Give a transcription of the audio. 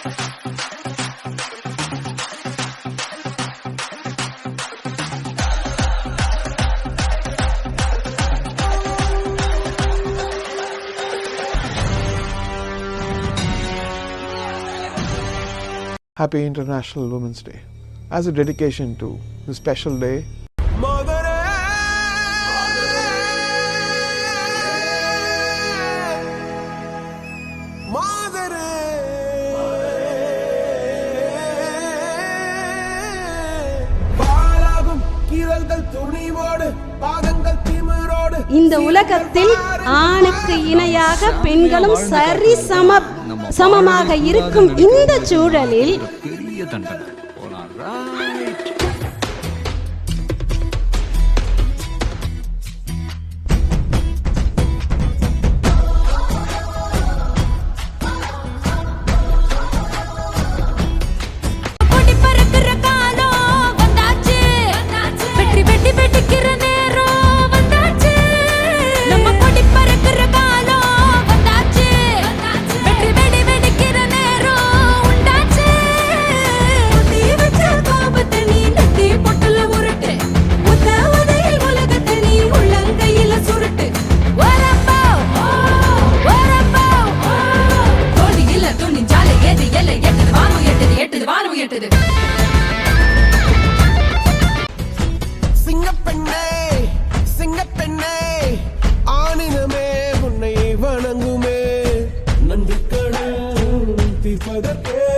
Happy International Women's Day as a dedication to the special day. Mother கீரல்கள் துணிவோடு பாதங்கள் திமிரோடு இந்த உலகத்தில் ஆணுக்கு இணையாக பெண்களும் சரி சம சமமாக இருக்கும் இந்த சூழலில் பெரிய தண்டனை. போனாரா. மாட்டுது சிங்கப்பெண்ணே சிங்கப்பெண்ணே ஆணினமே உன்னை வணங்குமே. நன்றி கடல் தீர்ப்பதற்கே